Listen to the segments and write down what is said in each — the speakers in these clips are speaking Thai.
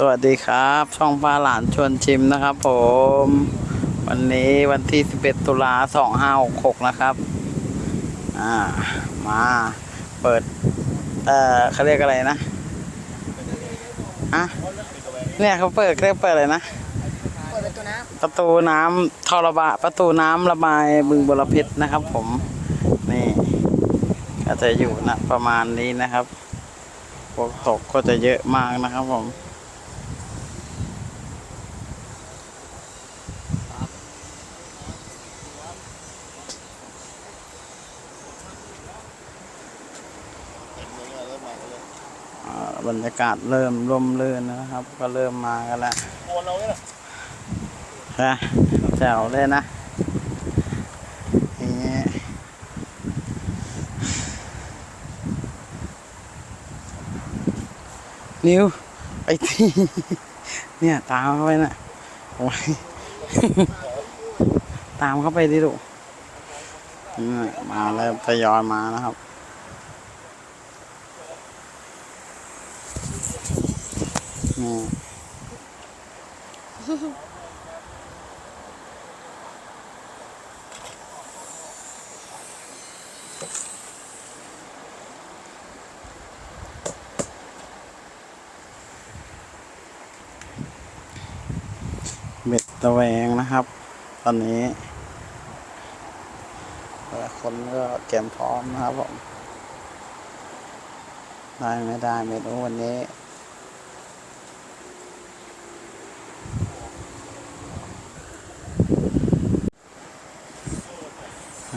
สวัสดีครับ ช่องป้าหลานชวนชิมนะครับ ผม วันนี้วันที่ 11 ตุลา2566 นะครับ อ่า มาเปิด เอ่อเขาเรียกอะไรนะอะเนี่ยเขาเปิดเรียกเปิดอะไรนะประตูน้ำทอระบาประตูน้ำระบายบึงบรพชรนะครับ ผม นี่ ก็จะอยู่นะประมาณนี้นะครับพวกตกก็จะเยอะมากนะครับผม บรรยากาศเริ่มร่มรื่นนะครับ ก็เริ่มมากันแล้วโอนเราเนี่ยนะแจ๋วเลยนะอย่างงี้นิวไปที่ เนี่ย ตามเข้าไปน่ะโอ้ยตามเข้าไปดิลูกนี่มาแล้วทยอยมานะครับ นี่เบ็ดตะแวงนะครับ ตอนนี้คนก็เตรียมพร้อมนะครับผม ได้ไม่ได้ไม่รู้วันนี้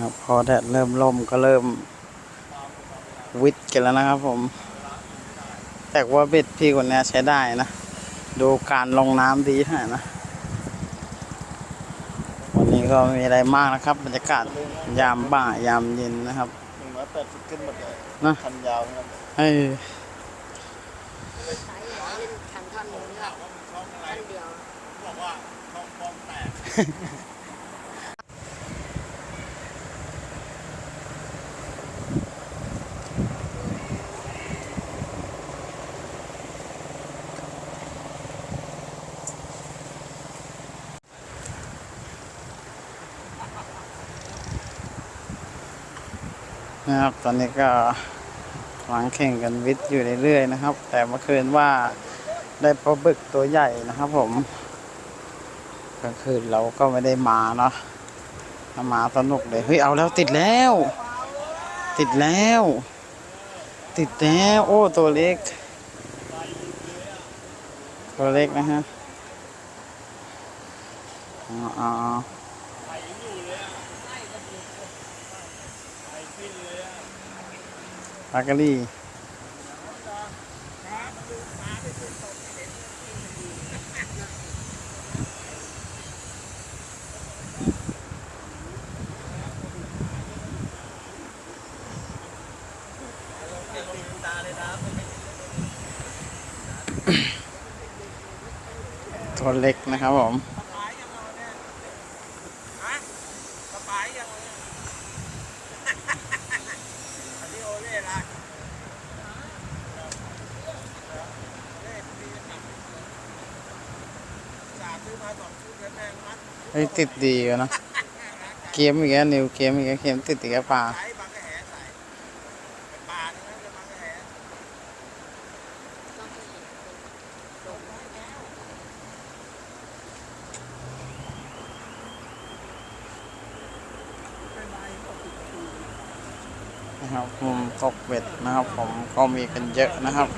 ครับพอแดดเริ่มล่มก็เริ่มวิดกันแล้วนะครับผม แต่ว่าเบ็ดพี่คนนี้ใช้ได้นะ ดูการลงน้ำดีขนาดนะ วันนี้ก็ไม่มีอะไรมากนะครับ บรรยากาศยามบ่ายยามเย็นนะครับหนึ่งร้อยแปดสิบขึ้นหมดเลยนะคันยาวนะครับเอ้ยำสายหัวเล่นคันท่อนหนึงก็ท่อนเดียวบอกว่าช่องป้องแตก นะครับ ตอนนี้ก็กำลังแข่งกันวิทย์อยู่เรื่อยๆนะครับ แต่เมื่อคืนว่าได้ปลาบึกตัวใหญ่นะครับ ผมกลางคืนเราก็ไม่ได้มาเนาะามาสนุกเลยเฮ้ยเอาแล้วติดแล้ว ติดแล้ว ติดแล้วโอ้ตัวเล็ก ตัวเล็กนะฮะอ๋ออ๋ออ๋อ ปากระลี่ตัวเล็กนะครับผม เฮ้ยติดดีกันนะเกมอีกแล้วนิวเกมอีกแล้วเกมติดอีกแล้วปลานะครับมุมตกเบ็ดนะครับ ผมก็มีกันเยอะนะครับ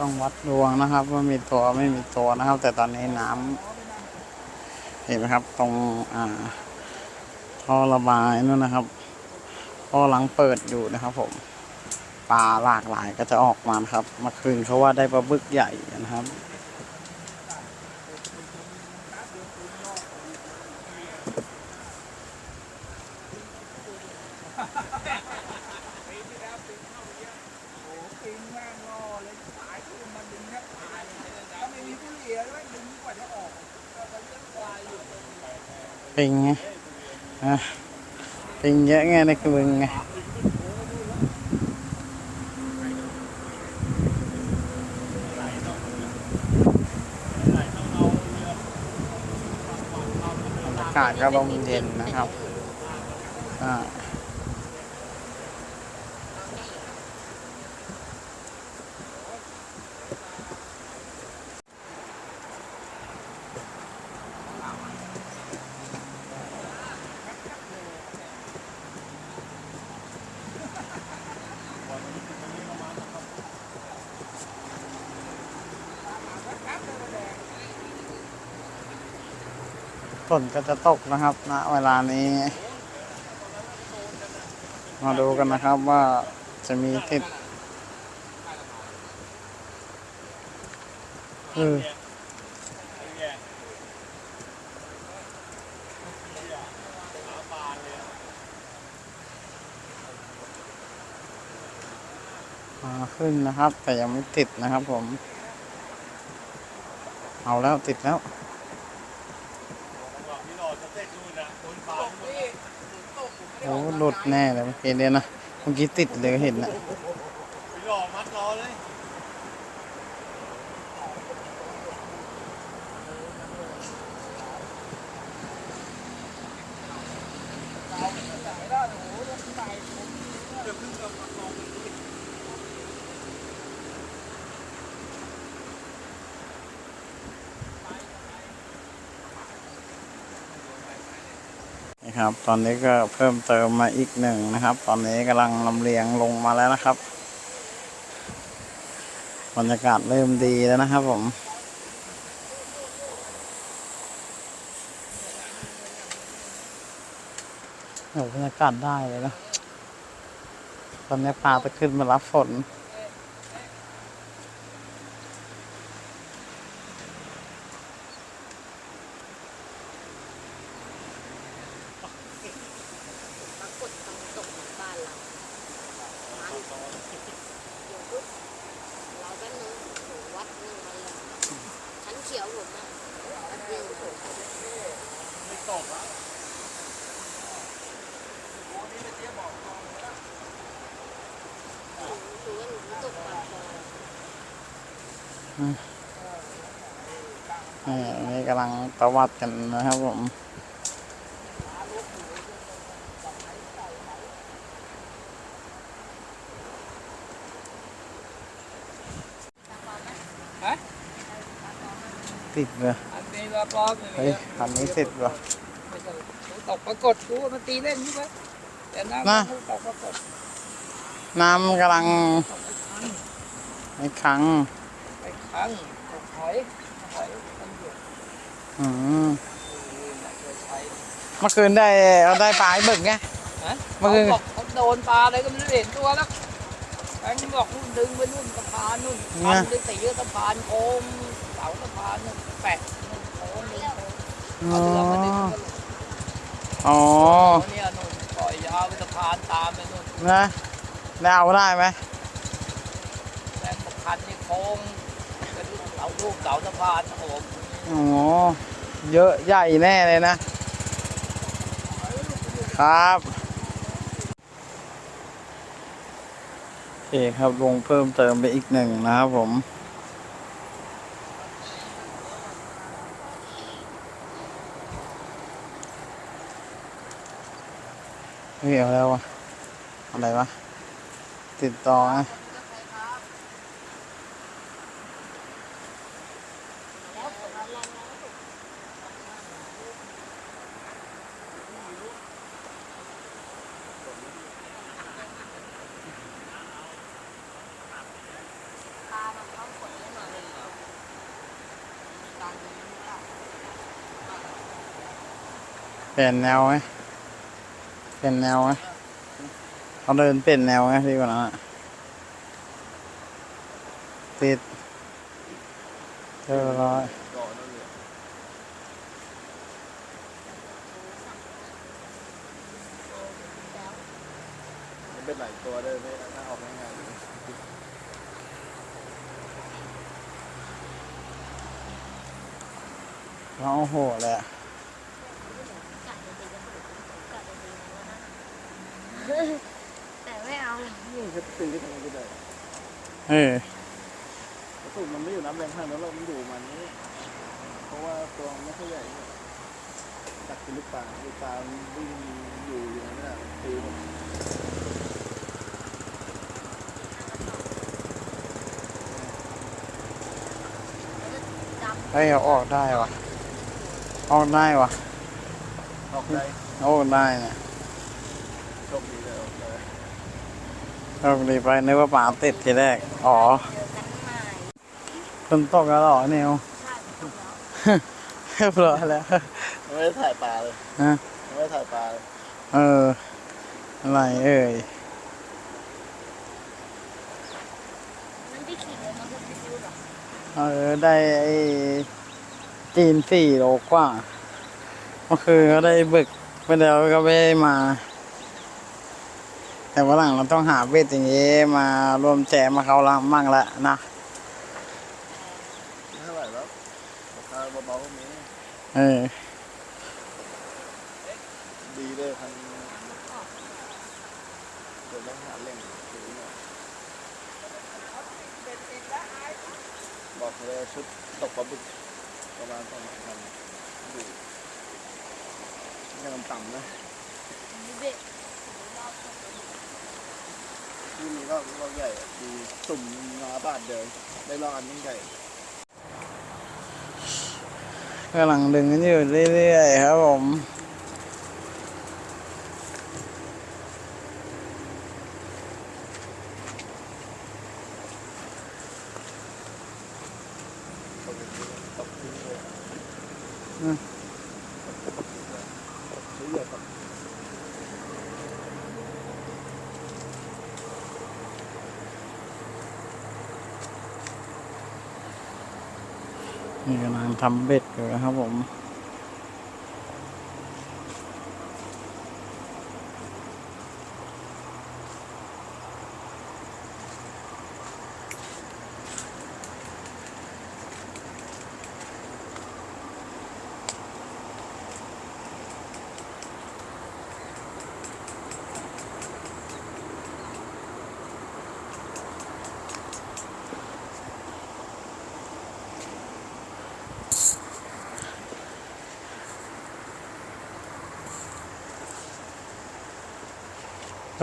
ต้องวัดดวงนะครับว่ามีตัวไม่มีตัวนะครับ แต่ตอนนี้น้ำเห็นไหมครับ ตรงอ่าท่อระบายนู่นนะครับท่อหลังเปิดอยู่นะครับ ผมปลาหลากหลายก็จะออกมาครับเมื่อคืนเขาว่าได้ปลาบึกใหญ่นะครับ ปิงไงอะปิงเยอะไงในกบึงไงอากาศก็ลมเย็นนะครับอ่า นก็จะตกนะครับณเวลานี้ มาดูกันนะครับว่าจะมีติดเออขึ้นนะครับ แต่ยังไม่ติดนะครับผม เอาแล้วติดแล้ว ที่รอสเต็กนู่นนะคนฟ้า โอ้ หลุดแน่เลยเมื่อกี้เนี่ยนะ เมื่อกี้ติดเลยเห็นนะ พี่รอมัดรอเลย นะครับ ตอนนี้ก็เพิ่มเติมมาอีกหนึ่งนะครับ ตอนนี้กำลังลำเลียงลงมาแล้วนะครับบรรยากาศเริ่มดีแล้วนะครับผมโอ้บรรยากาศได้เลยนะตอนนี้ปลาจะขึ้นมารับฝน ปรากฏตรงตกของบ้านเรามันอยู่ปุ๊บเราก็นึกโหวัดนึงมาเลยชั้นเขียวผมอะแป๊บเดียวผมไม่ตกอะดูว่าหนูตกปากคอนี่กำลังตะวัดกันนะครับผมฮะ ติดเลยอันนี้ว่าปลอมเฮ้ยคันนี้ติดว่ะไม่ใช่ตกปรากฏกูมันตีเล่นใช่ไหมแต่น้ำน่ะมันตกปรากฏน้ำกำลังตกไปครั้งในครั้งไปครั้งตกหอยหอยมันอยู่อืมเออน่าจะใช้เมื่อคืนได้เอาได้ปลาให้บึกไงฮะเมื่อคืนขาบอกเขาโดนปลาอะไรก็ไม่รู้เห็นตัวแล้วแบงค์บอกนู่นดึงไปนู่นสะพานนู่นทำด้วยตีสะพานโค้งเสาสะพานนู่นแปะนู่นโค้งดึงโค้งอ๋อเอาเรือมาดึงก็ลงอ๋อเนี่ยนู่นปล่อยยาวไปสะพานตามไปนู่นนะได้เอาได้ไหมแรงสะพานนี่โค้งเป็นเสาลูกเสาสะพานโอ้โหอ๋อเยอะใหญ่แน่เลยนะ ครับโอเคครับลงเพิ่มเติมไปอีกหนึ่งนะครับผม เฮ้ยเอาแล้ววะอะไรวะ ติดต่อไงปลามันเข้าฝนไม่มาเลยตอนนี้ก็เปลี่ยนแนวไหม เปลี่ยนแนวไหมเขาเดินเปลี่ยนแนวไหมดีกว่านั้นอะติดเรียบร้อยมันเป็นหลายตัวเลยไม่น่าออกง่ายๆเขาโอ้โหเลยอะ กัดจะตีกันกัดจะตีกันแล้วนะ แต่ไม่เอา นี่จะตีได้ทำไมก็ได้เออกระสุนมันไม่อยู่น้ำแรงขนาดนั้นเรามันอยู่มันนี้ เพราะว่าตัวมันไม่ค่อยใหญ่เนี่ยดักเป็นลูกปลาลูกปลามันวิ่งอยู่อยู่นั่นแหละตีมันดำเฮ้ยเอาออกได้วะออกได้วะออกได้เอาออกได้เนี่ย โชคดีเลยออกได้ โชคดีไปนึกว่าปลาติดทีแรก อ๋อเจอกันใหม่ฝนตกแล้วเหรอนิวใช่ถูกแล้วเรียบร้อยแล้ว ไม่ได้ถ่ายปลาเลยฮะไม่ได้ถ่ายปลาเลย เออ อะไรเอ่ยมันที่ขี่เลยมันคือฟิวหรอเออ ได้ไอ้จีนสี่โลกว่า เมื่อคืนก็ได้บึกไปแล้วก็ไม่ได้มา แต่วันหลังเราต้องหาเบ็ดอย่างนี้มารวมแจมมาเขาละมั่งละนะไม่เท่าไหร่แล้วราคาเบาๆก็มีเออดีเลยคันเดี๋ยวต้องหาเล่งซื้อหน่อยบอกเลยชุดตกปลาบึกประมาณสองพันอยู่ยังต่ำนะเบ็ด ที่มีรอบรอบใหญ่อะดีสุ่มมาบาทเดิมได้รอบอันยิ่งใหญ่กำลังดึงกันอยู่เรื่อยๆครับผมอืม ซื้อเหยื่อตก นี่กำลัง ทำเบ็ดอยู่นะครับผม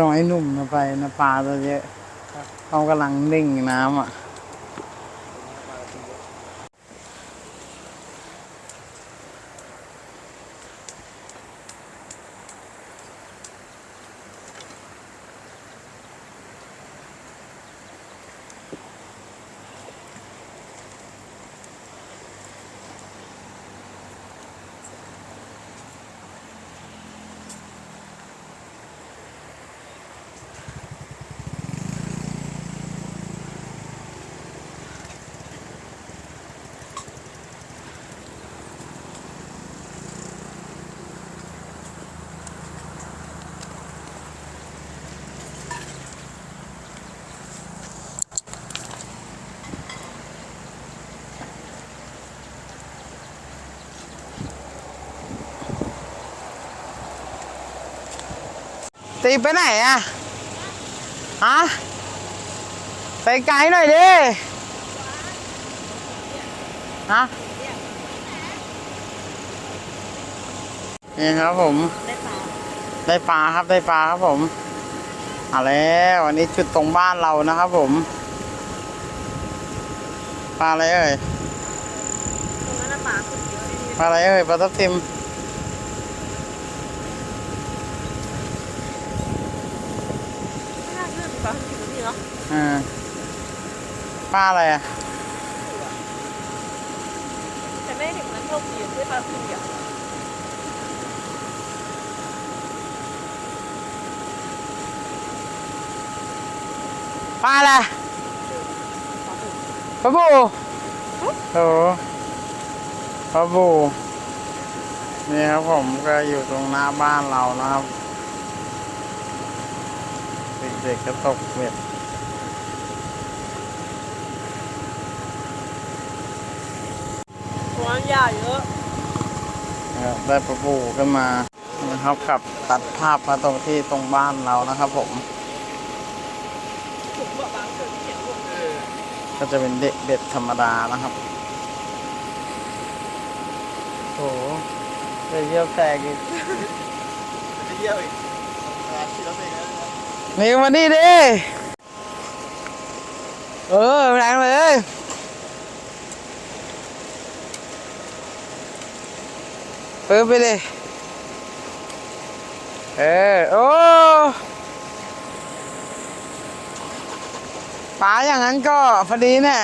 ต้องไอ้หนุ่มนะไปนะปลาตัวเยอะเขากำลังนิ่งน้ำอะ ตีไปไหนอะฮะไปไกลหน่อยดิฮะนี่ครับผมได้ปลาได้ปลาครับได้ปลาครับผมเอาแล้ววันนี้จุดตรงบ้านเรานะครับผมปลาอะไรเอ่ยตรงนั้นน่ะปลาขุดเยอะเลยปลาอะไรเอ่ยปลาทับทิม ไม่น่าเชื่อมี ปลาขุดอยู่นี่เนาะอ่าปลาอะไรอะแต่ไม่ถึงมันโชคดีด้วยปลาขุดอะปลาอะไรปลาบูโอ้ปลาบูนี่ครับผมก็อยู่ตรงหน้าบ้านเรานะครับ เด็กๆก็ตกเบ็ดตัวนั้นใหญ่เยอะอนะครับได้ประบูขึ้นมานะครับขับตัดภาพมาตรงที่ตรงบ้านเรานะครับผมก็จะเป็นเด็กเด็ดธรรมดานะครับโอ้โหได้เยี่ยวแตกอีกจะเยี่ยวอีกงานที่รถเองนะ นี่มานี่ดิ เออแรงเลยเปิดไปเลยเออ โอ้ปลาอย่างนั้นก็พอดีเนี่ย